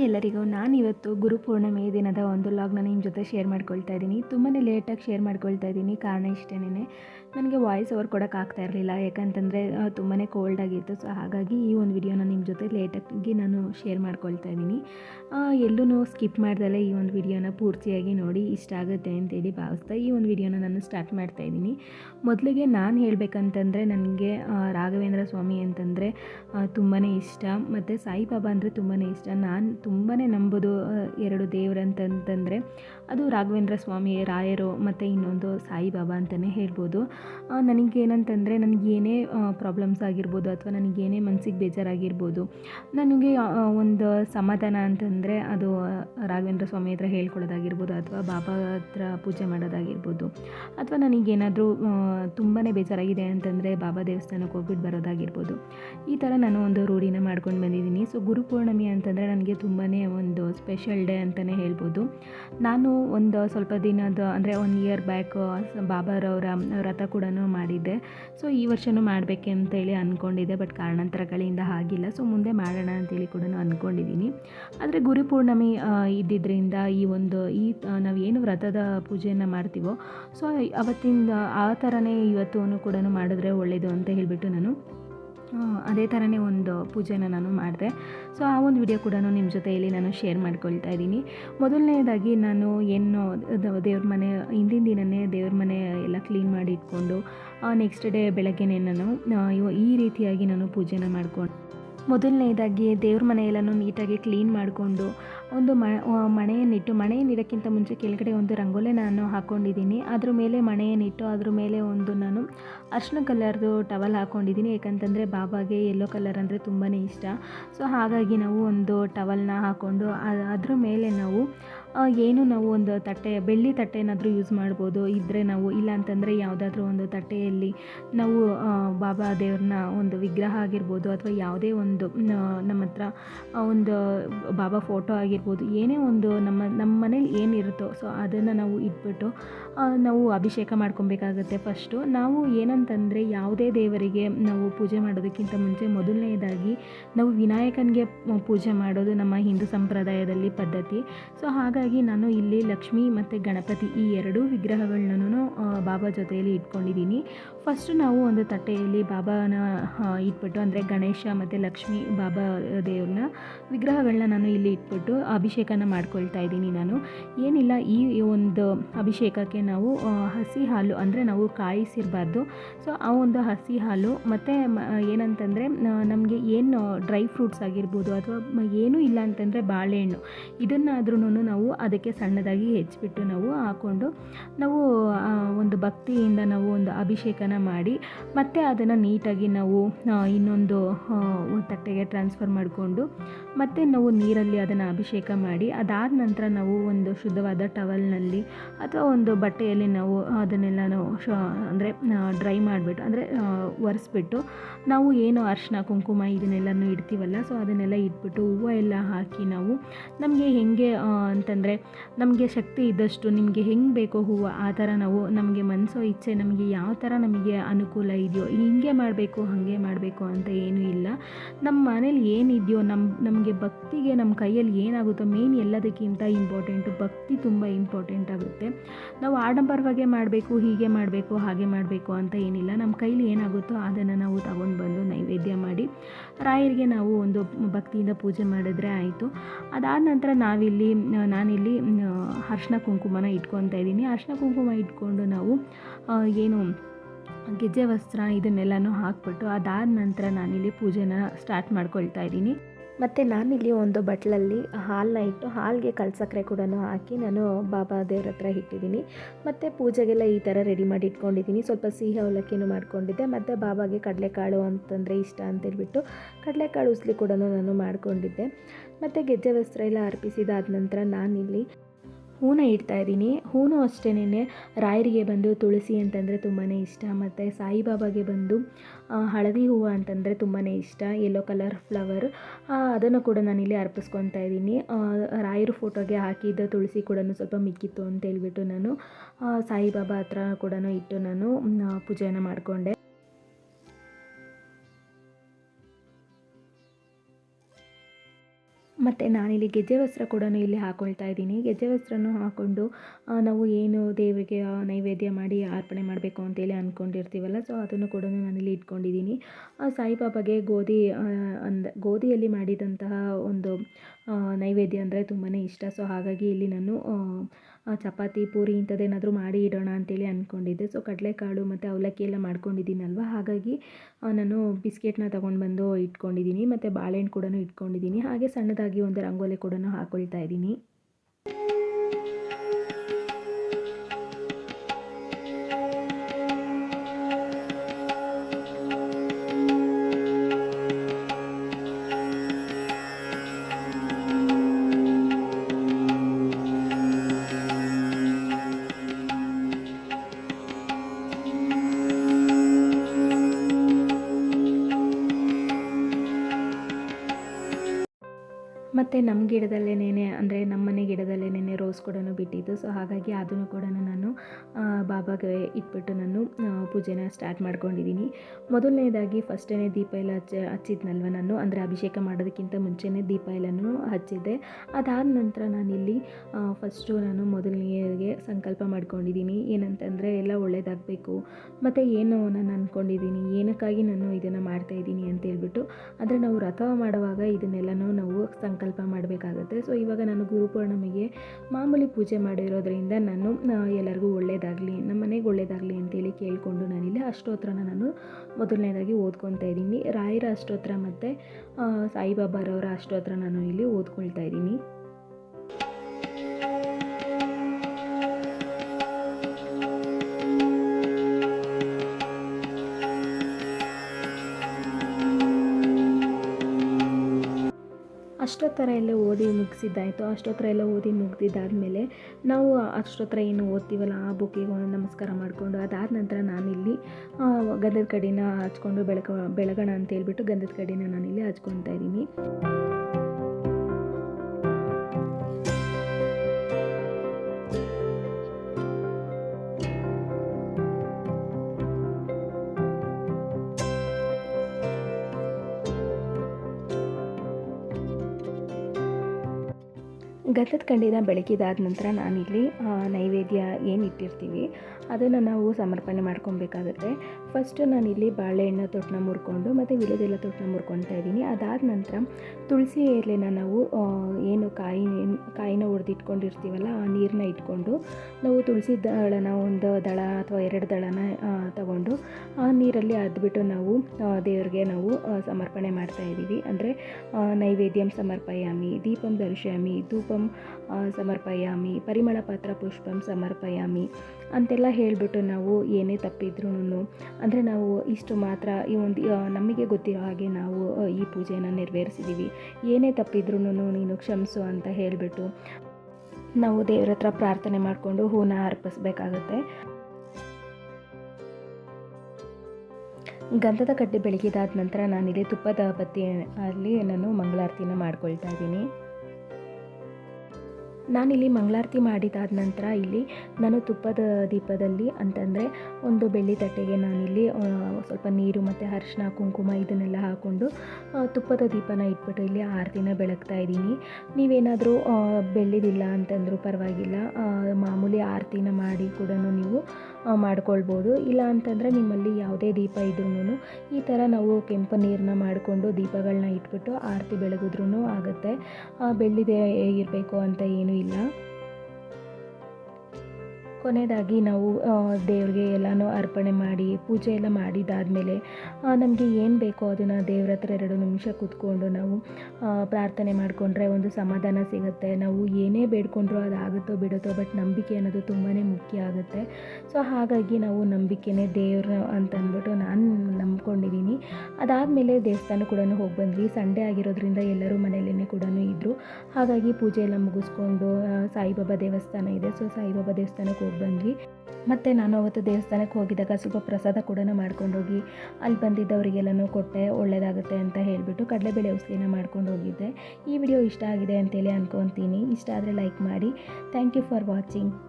Hi ಎಲ್ಲರಿಗೂ ನಾನು ಇವತ್ತು ಗುರುಪೂರ್ಣಿಮೆ ದಿನದ ಒಂದು ಲಾಗ್ನ ನಿಮ್ಮ ಜೊತೆ ಶೇರ್ ಮಾಡ್ಕೊಳ್ತಾ ಇದ್ದೀನಿ. ತುಂಬಾ ಲೇಟಾಗಿ ಶೇರ್ ಮಾಡ್ಕೊಳ್ತಾ ಇದ್ದೀನಿ. ಕಾರಣ ಇಷ್ಟೇನೆ ನನಗೆ ವಾಯ್ಸ್ ಓವರ್ ಕೊಡೋಕ್ಕಾಗ್ತಾ ಇರಲಿಲ್ಲ. ಯಾಕಂತಂದರೆ ತುಂಬಾ ಕೋಲ್ಡ್ ಆಗಿತ್ತು. ಸೊ ಹಾಗಾಗಿ ಈ ಒಂದು ವಿಡಿಯೋನ ನಿಮ್ಮ ಜೊತೆ ಲೇಟಾಗಿ ನಾನು ಶೇರ್ ಮಾಡ್ಕೊಳ್ತಾ ಇದ್ದೀನಿ. ಎಲ್ಲೂ ಸ್ಕಿಪ್ ಮಾಡ್ದಲೇ ಈ ಒಂದು ವಿಡಿಯೋನ ಪೂರ್ತಿಯಾಗಿ ನೋಡಿ ಇಷ್ಟ ಆಗುತ್ತೆ ಅಂತೇಳಿ ಭಾವಿಸ್ತಾ ಈ ಒಂದು ವಿಡಿಯೋನ ನಾನು ಸ್ಟಾರ್ಟ್ ಮಾಡ್ತಾ ಇದ್ದೀನಿ. ಮೊದಲಿಗೆ ನಾನು ಹೇಳಬೇಕಂತಂದರೆ ನನಗೆ ರಾಘವೇಂದ್ರ ಸ್ವಾಮಿ ಅಂತಂದರೆ ತುಂಬಾ ಇಷ್ಟ. ಮತ್ತು ಸಾಯಿಬಾಬಾ ಅಂದರೆ ತುಂಬಾ ಇಷ್ಟ. ನಾನು ತುಂಬಾ ನಂಬೋದು ಎರಡು ದೇವರಂತಂತಂದರೆ, ಅದು ರಾಘವೇಂದ್ರ ಸ್ವಾಮಿ ರಾಯರು ಮತ್ತು ಇನ್ನೊಂದು ಸಾಯಿಬಾಬಾ ಅಂತಲೇ ಹೇಳ್ಬೋದು. ನನಗೇನಂತಂದರೆ ನನಗೇನೇ ಪ್ರಾಬ್ಲಮ್ಸ್ ಆಗಿರ್ಬೋದು ಅಥವಾ ನನಗೇನೇ ಮನಸ್ಸಿಗೆ ಬೇಜಾರಾಗಿರ್ಬೋದು. ನನಗೆ ಒಂದು ಸಮಾಧಾನ ಅಂತಂದರೆ ಅದು ರಾಘವೇಂದ್ರ ಸ್ವಾಮಿ ಹತ್ರ ಹೇಳ್ಕೊಳ್ಳೋದಾಗಿರ್ಬೋದು ಅಥವಾ ಬಾಬಾ ಹತ್ರ ಪೂಜೆ ಮಾಡೋದಾಗಿರ್ಬೋದು. ಅಥವಾ ನನಗೇನಾದರೂ ತುಂಬಾ ಬೇಜಾರಾಗಿದೆ ಅಂತಂದರೆ ಬಾಬಾ ದೇವಸ್ಥಾನಕ್ಕೆ ಹೋಗ್ಬಿಟ್ಟು ಬರೋದಾಗಿರ್ಬೋದು. ಈ ಥರ ನಾನು ಒಂದು ರೂಢಿನ ಮಾಡ್ಕೊಂಡು ಬಂದಿದ್ದೀನಿ. ಸೊ ಗುರುಪೂರ್ಣಮಿ ಅಂತಂದರೆ ನನಗೆ ತುಂಬಾ ಒಂದು ಸ್ಪೆಷಲ್ ಡೇ ಅಂತಲೇ ಹೇಳ್ಬೋದು. ನಾನು ಒಂದು ಸ್ವಲ್ಪ ದಿನದ, ಅಂದರೆ ಒನ್ ಇಯರ್ ಬ್ಯಾಕ್ ಬಾಬಾರವರ ವ್ರತ ಕೂಡ ಮಾಡಿದ್ದೆ. ಸೊ ಈ ವರ್ಷವೂ ಮಾಡಬೇಕೆ ಅಂತೇಳಿ ಅಂದ್ಕೊಂಡಿದ್ದೆ ಬಟ್ ಕಾರಣಾಂತರಗಳಿಂದ ಆಗಿಲ್ಲ. ಸೊ ಮುಂದೆ ಮಾಡೋಣ ಅಂತೇಳಿ ಕೂಡ ಅಂದ್ಕೊಂಡಿದ್ದೀನಿ ಆದರೆ ಗುರು ಪೂರ್ಣಮಿ ಇದ್ದಿದ್ದರಿಂದ ಈ ಒಂದು, ಈ ನಾವು ಏನು ವ್ರತದ ಪೂಜೆಯನ್ನು ಮಾಡ್ತೀವೋ ಸೊ ಅವತ್ತಿಂದ ಆ ಥರನೇ ಇವತ್ತು ಕೂಡ ಮಾಡಿದ್ರೆ ಒಳ್ಳೆಯದು ಅಂತ ಹೇಳಿಬಿಟ್ಟು ನಾನು ಅದೇ ಥರನೇ ಒಂದು ಪೂಜೆನ ನಾನು ಮಾಡಿದೆ. ಸೊ ಆ ಒಂದು ವಿಡಿಯೋ ಕೂಡ ನಿಮ್ಮ ಜೊತೆಯಲ್ಲಿ ನಾನು ಶೇರ್ ಮಾಡ್ಕೊಳ್ತಾ ಇದ್ದೀನಿ. ಮೊದಲನೇದಾಗಿ ನಾನು ಏನು ದೇವ್ರ ಮನೆ, ಹಿಂದಿನ ದಿನವೇ ದೇವ್ರ ಮನೆ ಎಲ್ಲ ಕ್ಲೀನ್ ಮಾಡಿ ಇಟ್ಕೊಂಡು ನೆಕ್ಸ್ಟ್ ಡೇ ಬೆಳಗ್ಗೆನೇ ನಾನು ಈ ರೀತಿಯಾಗಿ ನಾನು ಪೂಜೆನ ಮಾಡ್ಕೊಂಡು ಮೊದಲನೇದಾಗಿ ದೇವ್ರ ಮನೆಯೆಲ್ಲನೂ ನೀಟಾಗಿ ಕ್ಲೀನ್ ಮಾಡಿಕೊಂಡು ಒಂದು ಮಣೆಯನ್ನಿಟ್ಟು, ಮಣೆಯನ್ನಿಡೋಕ್ಕಿಂತ ಮುಂಚೆ ಕೆಳಗಡೆ ಒಂದು ರಂಗೋಲೆ ನಾನು ಹಾಕ್ಕೊಂಡಿದ್ದೀನಿ ಅದ್ರ ಮೇಲೆ ಮಣೆಯನ್ನಿಟ್ಟು, ಅದ್ರ ಮೇಲೆ ಒಂದು ನಾನು ಅರ್ಶಿನ ಕಲರ್ದು ಟವಲ್ ಹಾಕ್ಕೊಂಡಿದ್ದೀನಿ ಯಾಕಂತಂದರೆ ಬಾಬಾಗೆ ಯೆಲ್ಲೋ ಕಲರ್ ಅಂದರೆ ತುಂಬಾ ಇಷ್ಟ. ಸೊ ಹಾಗಾಗಿ ನಾವು ಒಂದು ಟವಲ್ನ ಹಾಕ್ಕೊಂಡು ಅದ್ರ ಮೇಲೆ ನಾವು ಏನು ನಾವು ಒಂದು ತಟ್ಟೆ, ಬೆಳ್ಳಿ ತಟ್ಟೆನಾದರೂ ಯೂಸ್ ಮಾಡ್ಬೋದು. ಇದ್ದರೆ ನಾವು ಇಲ್ಲ ಅಂತಂದರೆ ಯಾವುದಾದ್ರೂ ಒಂದು ತಟ್ಟೆಯಲ್ಲಿ ನಾವು ಬಾಬಾ ದೇವ್ರನ್ನ ಒಂದು ವಿಗ್ರಹ ಆಗಿರ್ಬೋದು ಅಥವಾ ಯಾವುದೇ ಒಂದು ನಮ್ಮ ಹತ್ರ ಒಂದು ಬಾಬಾ ಫೋಟೋ ಆಗಿರ್ಬೋದು. ಏನೇ ಒಂದು ನಮ್ಮ ನಮ್ಮ ಮನೇಲಿ ಏನಿರುತ್ತೋ ಸೊ ಅದನ್ನು ನಾವು ಇಟ್ಬಿಟ್ಟು ನಾವು ಅಭಿಷೇಕ ಮಾಡ್ಕೊಬೇಕಾಗತ್ತೆ ಫಸ್ಟು ನಾವು ಏನಂತಂದರೆ ಯಾವುದೇ ದೇವರಿಗೆ ನಾವು ಪೂಜೆ ಮಾಡೋದಕ್ಕಿಂತ ಮುಂಚೆ ಮೊದಲನೇದಾಗಿ ನಾವು ವಿನಾಯಕನಿಗೆ ಪೂಜೆ ಮಾಡೋದು ನಮ್ಮ ಹಿಂದೂ ಸಂಪ್ರದಾಯದಲ್ಲಿ ಪದ್ಧತಿ. ಸೊ ಹಾಗಾಗಿ ನಾನು ಇಲ್ಲಿ ಲಕ್ಷ್ಮಿ ಮತ್ತು ಗಣಪತಿ ಈ ಎರಡೂ ವಿಗ್ರಹಗಳನ್ನೂ ಬಾಬಾ ಜೊತೆಯಲ್ಲಿ ಇಟ್ಕೊಂಡಿದ್ದೀನಿ. ಫಸ್ಟು ನಾವು ಒಂದು ತಟ್ಟೆಯಲ್ಲಿ ಬಾಬಾನ ಇಟ್ಬಿಟ್ಟು, ಅಂದರೆ ಗಣೇಶ ಮತ್ತು ಲಕ್ಷ್ಮಿ ಬಾಬಾ ದೇವ್ರನ್ನ, ವಿಗ್ರಹಗಳನ್ನ ನಾನು ಇಲ್ಲಿ ಇಟ್ಬಿಟ್ಟು ಅಭಿಷೇಕನ ಮಾಡ್ಕೊಳ್ತಾ ಇದ್ದೀನಿ ನಾನು. ಏನಿಲ್ಲ, ಈ ಒಂದು ಅಭಿಷೇಕಕ್ಕೆ ನಾವು ಹಸಿ ಹಾಲು, ಅಂದರೆ ನಾವು ಕಾಯಿಸಿರಬಾರ್ದು. ಸೊ ಆ ಒಂದು ಹಸಿ ಹಾಲು, ಮತ್ತು ಏನಂತಂದರೆ ನಮಗೆ ಏನು ಡ್ರೈ ಫ್ರೂಟ್ಸ್ ಆಗಿರ್ಬೋದು, ಅಥವಾ ಏನೂ ಇಲ್ಲ ಅಂತಂದರೆ ಬಾಳೆಹಣ್ಣು. ಇದನ್ನಾದ್ರೂ ನಾವು ಅದಕ್ಕೆ ಸಣ್ಣದಾಗಿ ಹೆಚ್ಚಿಬಿಟ್ಟು ನಾವು ಹಾಕ್ಕೊಂಡು ನಾವು ಒಂದು ಭಕ್ತಿಯಿಂದ ನಾವು ಒಂದು ಅಭಿಷೇಕನ ಮಾಡಿ ಮತ್ತು ಅದನ್ನು ನೀಟಾಗಿ ನಾವು ಇನ್ನೊಂದು ತಟ್ಟೆಗೆ ಟ್ರಾನ್ಸ್ಫರ್ ಮಾಡಿಕೊಂಡು ಮತ್ತು ನಾವು ನೀರಲ್ಲಿ ಅದನ್ನು ಅಭಿಷೇಕ ಮಾಡಿ, ಅದಾದ ನಂತರ ನಾವು ಒಂದು ಶುದ್ಧವಾದ ಟವಲ್ನಲ್ಲಿ ಅಥವಾ ಒಂದು ಬಟ್ಟೆಯಲ್ಲಿ ನಾವು ಅದನ್ನೆಲ್ಲ ನಾವು ಶ, ಅಂದರೆ ಡ್ರೈ ಮಾಡಿಬಿಟ್ಟು, ಅಂದರೆ ಒರೆಸ್ಬಿಟ್ಟು ನಾವು ಏನು ಅರ್ಶಿನ, ಕುಂಕುಮ ಇದನ್ನೆಲ್ಲನೂ ಇಡ್ತೀವಲ್ಲ ಸೊ ಅದನ್ನೆಲ್ಲ ಇಟ್ಬಿಟ್ಟು ಹೂವು ಎಲ್ಲ ಹಾಕಿ ನಾವು ನಮಗೆ ಹೆಂಗೆ ಅಂತಂದರೆ ನಮಗೆ ಶಕ್ತಿ ಇದ್ದಷ್ಟು ನಿಮಗೆ ಹೆಂಗೆ ಬೇಕೋ ಹೂವು ಆ ಥರ ನಾವು ನಮಗೆ ಮನಸ್ಸೋ ಇಚ್ಛೆ ನಮಗೆ ಯಾವ ಥರ ನಮಗೆ ಅನುಕೂಲ ಇದೆಯೋ, ಹಿಂಗೆ ಮಾಡಬೇಕು, ಹಾಗೆ ಮಾಡಬೇಕು ಅಂತ ಏನೂ ಇಲ್ಲ. ನಮ್ಮ ಮನೇಲಿ ಏನಿದೆಯೋ ನಮ್ಮ ನಮಗೆ ಭಕ್ತಿಗೆ, ನಮ್ಮ ಕೈಯಲ್ಲಿ ಏನಾಗುತ್ತೋ ಮೇನ್ ಎಲ್ಲದಕ್ಕಿಂತ ಇಂಪಾರ್ಟೆಂಟು ಭಕ್ತಿ ತುಂಬ ಇಂಪಾರ್ಟೆಂಟ್ ಆಗುತ್ತೆ. ನಾವು ಆಡಂಬರವಾಗೇ ಮಾಡಬೇಕು, ಹೀಗೆ ಮಾಡಬೇಕು, ಹಾಗೆ ಮಾಡಬೇಕು ಅಂತ ಏನಿಲ್ಲ. ನಮ್ಮ ಕೈಲಿ ಏನಾಗುತ್ತೋ ಅದನ್ನು ನಾವು ತಗೊಂಡು ಬಂದು ನೈವೇದ್ಯ ಮಾಡಿ, ರಾಯರಿಗೆ ನಾವು ಒಂದು ಭಕ್ತಿಯಿಂದ ಪೂಜೆ ಮಾಡಿದ್ರೆ ಆಯಿತು. ಅದಾದ ನಂತರ ನಾವಿಲ್ಲಿ, ನಾನಿಲ್ಲಿ ಅರ್ಶಿನ ಕುಂಕುಮನ ಇಟ್ಕೊತಾ ಇದ್ದೀನಿ. ಅರ್ಶಿನ ಕುಂಕುಮ ಇಟ್ಕೊಂಡು ನಾವು ಏನು ಗೆಜ್ಜೆ ವಸ್ತ್ರ ಇದನ್ನೆಲ್ಲನೂ ಹಾಕ್ಬಿಟ್ಟು ಅದಾದ ನಂತರ ನಾನಿಲ್ಲಿ ಪೂಜೆನ ಸ್ಟಾರ್ಟ್ ಮಾಡ್ಕೊಳ್ತಾ ಇದ್ದೀನಿ. ಮತ್ತು ನಾನಿಲ್ಲಿ ಒಂದು ಬಟ್ಲಲ್ಲಿ ಹಾಲನ್ನ ಇಟ್ಟು ಹಾಲಿಗೆ ಕಲ್ಸಕ್ಕರೆ ಕೂಡ ಹಾಕಿ ನಾನು ಬಾಬಾ ದೇವ್ರ ಹತ್ರ ಇಟ್ಟಿದ್ದೀನಿ. ಮತ್ತು ಪೂಜೆಗೆಲ್ಲ ಈ ಥರ ರೆಡಿ ಮಾಡಿ ಇಟ್ಕೊಂಡಿದ್ದೀನಿ. ಸ್ವಲ್ಪ ಸಿಹಿ ಅವಲಕ್ಕಿನೂ ಮಾಡ್ಕೊಂಡಿದ್ದೆ. ಮತ್ತು ಬಾಬಾಗೆ ಕಡಲೆಕಾಳು ಅಂತಂದರೆ ಇಷ್ಟ ಅಂತೇಳ್ಬಿಟ್ಟು ಕಡಲೆಕಾಳು ಉಸ್ಲಿ ಕೂಡ ನಾನು ಮಾಡಿಕೊಂಡಿದ್ದೆ. ಮತ್ತು ಗೆಜ್ಜೆ ವಸ್ತ್ರ ಎಲ್ಲ ಅರ್ಪಿಸಿದಾದ ನಂತರ ನಾನಿಲ್ಲಿ ಹೂನ ಇಡ್ತಾ ಇದ್ದೀನಿ. ಹೂನು ಅಷ್ಟೇನೆ ರಾಯರಿಗೆ ಬಂದು ತುಳಸಿ ಅಂತಂದರೆ ತುಂಬಾ ಇಷ್ಟ, ಮತ್ತು ಸಾಯಿಬಾಬಾಗೆ ಬಂದು ಹಳದಿ ಹೂವು ಅಂತಂದರೆ ತುಂಬಾ ಇಷ್ಟ ಯೆಲ್ಲೋ ಕಲರ್ ಫ್ಲವರ್ ಅದನ್ನು ಕೂಡ ನಾನಿಲ್ಲಿ ಅರ್ಪಿಸ್ಕೊತಾ ಇದ್ದೀನಿ. ರಾಯರು ಫೋಟೋಗೆ ಹಾಕಿದ್ದ ತುಳಸಿ ಕೂಡ ಸ್ವಲ್ಪ ಮಿಕ್ಕಿತ್ತು ಅಂತ ಹೇಳ್ಬಿಟ್ಟು ನಾನು ಸಾಯಿಬಾಬಾ ಹತ್ರ ಕೂಡ ಇಟ್ಟು ನಾನು ಪೂಜೆಯನ್ನು ಮಾಡಿಕೊಂಡೆ. ಮತ್ತು ನಾನಿಲ್ಲಿ ಗೆಜ್ಜೆ ವಸ್ತ್ರ ಕೂಡ ಇಲ್ಲಿ ಹಾಕೊಳ್ತಾ ಇದ್ದೀನಿ. ಗೆಜ್ಜೆ ವಸ್ತ್ರನೂ ಹಾಕ್ಕೊಂಡು ನಾವು ಏನು ದೇವರಿಗೆ ನೈವೇದ್ಯ ಮಾಡಿ ಅರ್ಪಣೆ ಮಾಡಬೇಕು ಅಂತೇಳಿ ಅಂದ್ಕೊಂಡಿರ್ತೀವಲ್ಲ ಸೊ ಅದನ್ನು ಕೂಡ ನಾನಿಲ್ಲಿ ಇಟ್ಕೊಂಡಿದ್ದೀನಿ. ಸಾಯಿಬಾಬಾಗೆ ಗೋಧಿ ಅಂದ, ಗೋಧಿಯಲ್ಲಿ ಮಾಡಿದಂತಹ ಒಂದು ನೈವೇದ್ಯ ಅಂದರೆ ತುಂಬಾ ಇಷ್ಟ. ಸೊ ಹಾಗಾಗಿ ಇಲ್ಲಿ ನಾನು ಚಪಾತಿ ಪೂರಿ ಇಂಥದ್ದೇನಾದರೂ ಮಾಡಿ ಇಡೋಣ ಅಂತೇಳಿ ಅಂದ್ಕೊಂಡಿದ್ದೆ ಸೊ ಕಡಲೆಕಾಳು ಮತ್ತು ಅವಲಕ್ಕಿ ಎಲ್ಲ ಮಾಡ್ಕೊಂಡಿದ್ದೀನಲ್ವ? ಹಾಗಾಗಿ ನಾನು ಬಿಸ್ಕೆಟ್ನ ತೊಗೊಂಡು ಬಂದು ಇಟ್ಕೊಂಡಿದ್ದೀನಿ, ಮತ್ತು ಬಾಳೆಹಣ್ಣು ಕೂಡ ಇಟ್ಕೊಂಡಿದ್ದೀನಿ. ಹಾಗೆ ಸಣ್ಣದಾಗಿ ಒಂದು ರಂಗೋಲಿ ಕೂಡ ಹಾಕ್ಕೊಳ್ತಾ ಇದ್ದೀನಿ. ಮತ್ತು ನಮ್ಮ ಗಿಡದಲ್ಲೇನೆ ಅಂದರೆ ನಮ್ಮ ಮನೆ ಗಿಡದಲ್ಲೇನೆ ರೋಸ್ ಕೂಡ ಬಿಟ್ಟಿದ್ದು. ಸೊ ಹಾಗಾಗಿ ಅದನ್ನು ಕೂಡ ನಾನು ಬಾಬಾಗೆ ಇಟ್ಬಿಟ್ಟು ನಾನು ಪೂಜೆನ ಸ್ಟಾರ್ಟ್ ಮಾಡ್ಕೊಂಡಿದ್ದೀನಿ ಮೊದಲನೇದಾಗಿ ಫಸ್ಟೇ ದೀಪ ಎಲ್ಲ ಹಚ್ಚ, ಹಚ್ಚಿದ್ನಲ್ವ ನಾನು, ಅಂದರೆ ಅಭಿಷೇಕ ಮಾಡೋದಕ್ಕಿಂತ ಮುಂಚೆನೇ ದೀಪ ಎಲ್ಲನೂ ಹಚ್ಚಿದ್ದೆ. ಅದಾದ ನಂತರ ನಾನಿಲ್ಲಿ ಫಸ್ಟು ನಾನು ಮೊದಲನೇ ಸಂಕಲ್ಪ ಮಾಡ್ಕೊಂಡಿದ್ದೀನಿ ಏನಂತಂದರೆ ಎಲ್ಲ ಒಳ್ಳೇದಾಗಬೇಕು. ಮತ್ತು ಏನು ನಾನು ಅಂದ್ಕೊಂಡಿದ್ದೀನಿ ಏನಕ್ಕಾಗಿ ನಾನು ಇದನ್ನು ಮಾಡ್ತಾಯಿದ್ದೀನಿ ಅಂತ ಹೇಳ್ಬಿಟ್ಟು, ಅಂದರೆ ನಾವು ರಥ ಮಾಡುವಾಗ ಇದನ್ನೆಲ್ಲನೂ ನಾವು ಸಂಕಲ್ಪ ಮಾಡಬೇಕಾಗುತ್ತೆ. ಸೊ ಇವಾಗ ನಾನು ಗುರುಪೂರ್ಣಿಮೆಗೆ ಮಾಮೂಲಿ ಪೂಜೆ ಮಾಡಿರೋದ್ರಿಂದ ನಾನು ಎಲ್ಲರಿಗೂ ಒಳ್ಳೆಯದಾಗಲಿ ನಮ್ಮ ಮನೆಗೆ ಒಳ್ಳೇದಾಗಲಿ ಅಂತೇಳಿ ಕೇಳಿಕೊಂಡು ನಾನಿಲ್ಲಿ ಅಷ್ಟೋತ್ರನ ನಾನು ಮೊದಲನೇದಾಗಿ ಓದ್ಕೊತಾ ಇದ್ದೀನಿ. ರಾಯರ ಅಷ್ಟೋತ್ರ ಮತ್ತು ಸಾಯಿಬಾಬಾರವರ ಅಷ್ಟೋತ್ರ ನಾನು ಇಲ್ಲಿ ಓದ್ಕೊಳ್ತಾ ಇದ್ದೀನಿ. ಅಷ್ಟೊತ್ತರ ಎಲ್ಲ ಓದಿ ಮುಗಿಸಿದ್ದಾಯಿತು ಅಷ್ಟೊತ್ತರ ಎಲ್ಲ ಓದಿ ಮುಗ್ದಿದ್ದಾದಮೇಲೆ ನಾವು ಅಷ್ಟೊತ್ತರ ಏನು ಓದ್ತೀವಲ್ಲ, ಆ ಬುಕ್ಕಿಗೆ ನಮಸ್ಕಾರ ಮಾಡಿಕೊಂಡು ಅದಾದ ನಂತರ ನಾನಿಲ್ಲಿ ಗಂಧದ ಕಡಿನ ಹಚ್ಕೊಂಡು ಬೆಳಕ ಬೆಳಗಣ ಅಂತ ಹೇಳ್ಬಿಟ್ಟು ಗಂಧದ ನಾನು ನಾನಿಲ್ಲಿ ಹಚ್ಕೊತಾ ಇದ್ದೀನಿ. ಗಂಧದ ಕಂಡಿನ ಬೆಳಕಿದಾದ ನಂತರ ನಾನಿಲ್ಲಿ ನೈವೇದ್ಯ ಏನು ಇಟ್ಟಿರ್ತೀವಿ ಅದನ್ನು ನಾವು ಸಮರ್ಪಣೆ ಮಾಡ್ಕೊಬೇಕಾಗುತ್ತೆ. ಫಸ್ಟು ನಾನಿಲ್ಲಿ ಬಾಳೆಹಣ್ಣು ತೊಟ್ಟನ ಮುರ್ಕೊಂಡು ಮತ್ತು ವಿಳೆದೆಲ್ಲ ತೊಟ್ಟನ ಮುರ್ಕೊತಾ ಇದ್ದೀನಿ. ಅದಾದ ನಂತರ ತುಳಸಿ ಎಲೆನ ನಾವು ಏನು ಕಾಯಿ ಕಾಯಿನ ಹೊಡೆದಿಟ್ಕೊಂಡಿರ್ತೀವಲ್ಲ ಆ ನೀರನ್ನ ಇಟ್ಕೊಂಡು ನಾವು ತುಳಸಿ ದಳನ ಒಂದು ದಳ ಅಥವಾ ಎರಡು ದಳನ ತಗೊಂಡು ಆ ನೀರಲ್ಲಿ ಅದ್ಬಿಟ್ಟು ನಾವು ದೇವ್ರಿಗೆ ನಾವು ಸಮರ್ಪಣೆ ಮಾಡ್ತಾ ಇದ್ದೀವಿ. ಅಂದರೆ ನೈವೇದ್ಯಂ ಸಮರ್ಪಯಾಮಿ, ದೀಪಂ ದರ್ಶಯಾಮಿ, ಧೂಪಂ ಸಮರ್ಪಯಾಮಿ, ಪರಿಮಳ ಪಾತ್ರ ಪುಷ್ಪಂ ಸಮರ್ಪಯಾಮಿ ಅಂತೆಲ್ಲ ಹೇಳಿಬಿಟ್ಟು ನಾವು ಏನೇ ತಪ್ಪಿದ್ರೂ ಅಂದರೆ ನಾವು ಇಷ್ಟು ಮಾತ್ರ ಈ ಒಂದು ನಮಗೆ ಗೊತ್ತಿರೋ ಹಾಗೆ ನಾವು ಈ ಪೂಜೆಯನ್ನು ನೆರವೇರಿಸಿದ್ದೀವಿ ಏನೇ ತಪ್ಪಿದ್ರೂ ನೀನು ಕ್ಷಮಿಸು ಅಂತ ಹೇಳಿಬಿಟ್ಟು ನಾವು ದೇವ್ರ ಹತ್ರ ಪ್ರಾರ್ಥನೆ ಮಾಡಿಕೊಂಡು ಹೂನ ಅರ್ಪಿಸ್ಬೇಕಾಗತ್ತೆ. ಗಂಧದ ಕಡ್ಡಿ ಬೆಳಗಿದಾದ ನಂತರ ನಾನಿಲ್ಲಿ ತುಪ್ಪದ ಬತ್ತಿ ಅಲ್ಲಿ ನಾನು ಮಂಗಳಾರತಿನ ಮಾಡ್ಕೊಳ್ತಾ ಇದ್ದೀನಿ. ನಾನಿಲ್ಲಿ ಮಂಗಳಾರತಿ ಮಾಡಿದಾದ ನಂತರ ಇಲ್ಲಿ ನಾನು ತುಪ್ಪದ ದೀಪದಲ್ಲಿ ಅಂತಂದರೆ ಒಂದು ಬೆಳ್ಳಿ ತಟ್ಟೆಗೆ ನಾನಿಲ್ಲಿ ಸ್ವಲ್ಪ ನೀರು ಮತ್ತು ಅರಿಶಿನ ಕುಂಕುಮ ಇದನ್ನೆಲ್ಲ ಹಾಕ್ಕೊಂಡು ತುಪ್ಪದ ದೀಪನ ಇಟ್ಬಿಟ್ಟು ಇಲ್ಲಿ ಆರತಿನ ಬೆಳಗ್ತಾ ಇದ್ದೀನಿ. ನೀವೇನಾದರೂ ಬೆಳ್ಳಿದಿಲ್ಲ ಅಂತಂದರೂ ಪರವಾಗಿಲ್ಲ. ಮಾಮೂಲಿ ಆರತಿನ ಮಾಡಿ ಕೂಡ ನೀವು ಮಾಡ್ಕೊಳ್ಬೋದು. ಇಲ್ಲ ಅಂತಂದರೆ ನಿಮ್ಮಲ್ಲಿ ಯಾವುದೇ ದೀಪ ಇದ್ರೂ ಈ ಥರ ನಾವು ಕೆಂಪು ನೀರನ್ನ ಮಾಡಿಕೊಂಡು ದೀಪಗಳನ್ನ ಇಟ್ಬಿಟ್ಟು ಆರತಿ ಬೆಳಗಿದ್ರೂ ಆಗುತ್ತೆ. ಬೆಳ್ಳಿದೆ ಇರಬೇಕು ಅಂತ ಏನೂ ಇಲ್ಲ. ಕೊನೆಯದಾಗಿ ನಾವು ದೇವ್ರಿಗೆ ಎಲ್ಲನೂ ಅರ್ಪಣೆ ಮಾಡಿ, ಪೂಜೆ ಎಲ್ಲ ಮಾಡಿದಾದಮೇಲೆ ನಮಗೆ ಏನು ಬೇಕೋ ಅದನ್ನು ದೇವ್ರ ಹತ್ರ ಎರಡು ನಿಮಿಷ ಕೂತ್ಕೊಂಡು ನಾವು ಪ್ರಾರ್ಥನೆ ಮಾಡಿಕೊಂಡ್ರೆ ಒಂದು ಸಮಾಧಾನ ಸಿಗುತ್ತೆ. ನಾವು ಏನೇ ಬೇಡ್ಕೊಂಡ್ರೂ ಅದು ಆಗುತ್ತೋ ಬಿಡುತ್ತೋ, ಬಟ್ ನಂಬಿಕೆ ಅನ್ನೋದು ತುಂಬಾ ಮುಖ್ಯ ಆಗುತ್ತೆ. ಸೊ, ಹಾಗಾಗಿ ನಾವು ನಂಬಿಕೆನೇ ದೇವ್ರ ಅಂತ ಅಂದ್ಬಿಟ್ಟು ನಾನು ನಂಬ್ಕೊಂಡಿದ್ದೀನಿ ಅದಾದಮೇಲೆ ದೇವಸ್ಥಾನ ಕೂಡ ಹೋಗಿ ಬಂದ್ವಿ. ಸಂಡೇ ಆಗಿರೋದ್ರಿಂದ ಎಲ್ಲರೂ ಮನೆಯಲ್ಲೇ ಕೂಡ ಇದ್ದರು ಹಾಗಾಗಿ ಪೂಜೆ ಎಲ್ಲ ಮುಗಿಸ್ಕೊಂಡು ಸಾಯಿಬಾಬಾ ದೇವಸ್ಥಾನ ಇದೆ. ಸೊ, ಸಾಯಿಬಾಬಾ ದೇವಸ್ಥಾನಕ್ಕೆ ಹೋಗಿ ಬಂದ್ವಿ ಮತ್ತು ನಾನು ಅವತ್ತು ದೇವಸ್ಥಾನಕ್ಕೆ ಹೋಗಿದ್ದಾಗ ಸ್ವಲ್ಪ ಪ್ರಸಾದ ಕೂಡ ಮಾಡ್ಕೊಂಡೋಗಿ, ಅಲ್ಲಿ ಬಂದಿದ್ದವರಿಗೆಲ್ಲನೂ ಕೊಟ್ಟೆ ಒಳ್ಳೆಯದಾಗುತ್ತೆ ಅಂತ ಹೇಳಿಬಿಟ್ಟು ಕಡಲೆಬೇಳೆ ಔಷಧಿನ ಮಾಡ್ಕೊಂಡು ಹೋಗಿದ್ದೆ. ಈ ವಿಡಿಯೋ ಇಷ್ಟ ಆಗಿದೆ ಅಂತೇಳಿ ಅನ್ಕೊತೀನಿ. ಇಷ್ಟ ಆದರೆ ಲೈಕ್ ಮಾಡಿ. Thank you for watching